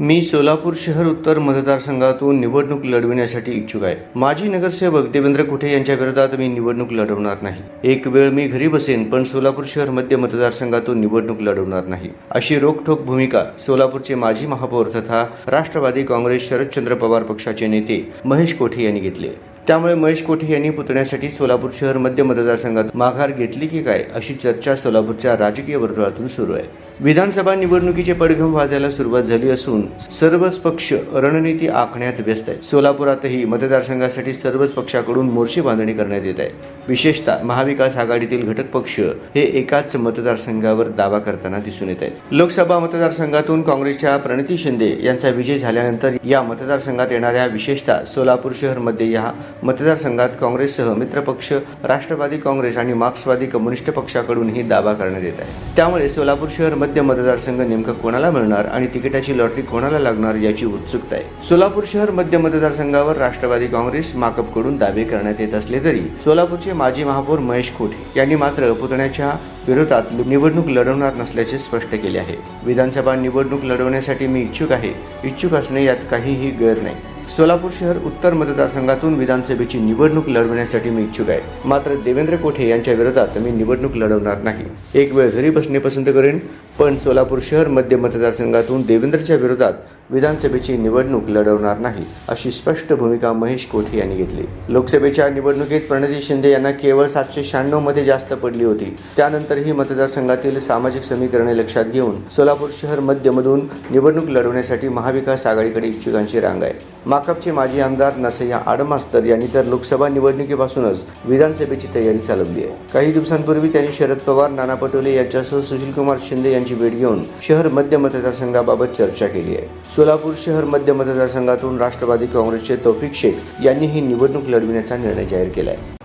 मी सोलापूर शहर उत्तर मतदारसंघातून निवडणूक लढविण्यासाठी इच्छुक आहे. माजी नगरसेवक देवेंद्र कुठे यांच्या विरोधात मी निवडणूक लढवणार नाही. एक वेळ मी घरी बसेन पण सोलापूर शहर मध्य मतदारसंघातून निवडणूक लढवणार नाही. अशी रोखठोक भूमिका सोलापूरचे माजी महापौर तथा राष्ट्रवादी काँग्रेस शरदचंद्र पवार पक्षाचे नेते महेश कोठे यांनी घेतले त्यामुळे महेश कोठे यांनी पुतण्यासाठी सोलापूर शहर मध्य मतदारसंघात माघार घेतली की काय अशी चर्चा सोलापूरच्या राजकीय वर्तुळातून सुरू आहे. विधानसभा निवडणुकीचे पडघम वाजायला सुरुवात झाली असून सर्वच पक्ष रणनीती आखण्यात व्यस्त आहे सोलापुरातही मतदारसंघासाठी सर्वच पक्षाकडून मोर्चे बांधणी करण्यात येत आहे. विशेषतः महाविकास आघाडीतील घटक पक्ष हे एकाच मतदारसंघावर दावा करताना दिसून येत आहेत. लोकसभा मतदारसंघातून काँग्रेसच्या प्रणिती शिंदे यांचा विजय झाल्यानंतर या मतदारसंघात येणाऱ्या विशेषतः सोलापूर शहरमध्ये या मतदारसंघात काँग्रेससह मित्रपक्ष राष्ट्रवादी काँग्रेस आणि मार्क्सवादी कम्युनिस्ट पक्षाकडूनही दावा करण्यात येत आहे. त्यामुळे सोलापूर शहर मध्य मतदारसंघ नेमका कोणाला मिळणार आणि तिकिटाची लॉटरी कोणाला लागणार याची उत्सुकता आहे. सोलापूर शहर मध्य मतदारसंघावर राष्ट्रवादी काँग्रेस माकपकडून दावे करण्यात येत असले तरी सोलापूरचे माजी महापौर महेश खोटे यांनी मात्र पुतण्याच्या विरोधात निवडणूक लढवणार नसल्याचे स्पष्ट केले आहे. विधानसभा निवडणूक लढवण्यासाठी मी इच्छुक आहे. इच्छुक असणे यात काहीही गैर नाही. सोलापूर शहर उत्तर मतदारसंघातून विधानसभेची निवडणूक लढवण्यासाठी मी इच्छुक आहे. मात्र देवेंद्र कोठे यांच्या विरोधात मी निवडणूक लढवणार नाही. एक वेळ घरी बसणे पसंत करेन पण सोलापूर शहर मध्य मतदारसंघातून देवेंद्रच्या विरोधात विधानसभेची निवडणूक लढवणार नाही अशी स्पष्ट भूमिका महेश कोठे यांनी घेतली. लोकसभेच्या निवडणुकीत प्रणिती शिंदे यांना केवळ सातशे शहाण्णवमध्ये जास्त पडली होती. त्यानंतरही मतदारसंघातील सामाजिक समीकरणे लक्षात घेऊन सोलापूर शहर मध्यमधून निवडणूक लढवण्यासाठी महाविकास आघाडीकडे इच्छुकांची रांग आहे. माकपचे माजी आमदार नसय्या आडमास्तर यांनी तर लोकसभा निवडणुकीपासूनच विधानसभेची तयारी चालवली आहे. काही दिवसांपूर्वी त्यांनी शरद पवार नाना पटोले यांच्यासह सुशीलकुमार शिंदे यांची भेट घेऊन शहर मध्य मतदारसंघाबाबत चर्चा केली आहे. सोलापूर शहर मध्य मतदारसंघातून राष्ट्रवादी काँग्रेसचे तौफिक शेख यांनी ही निवडणूक लढविण्याचा निर्णय जाहीर केला आहे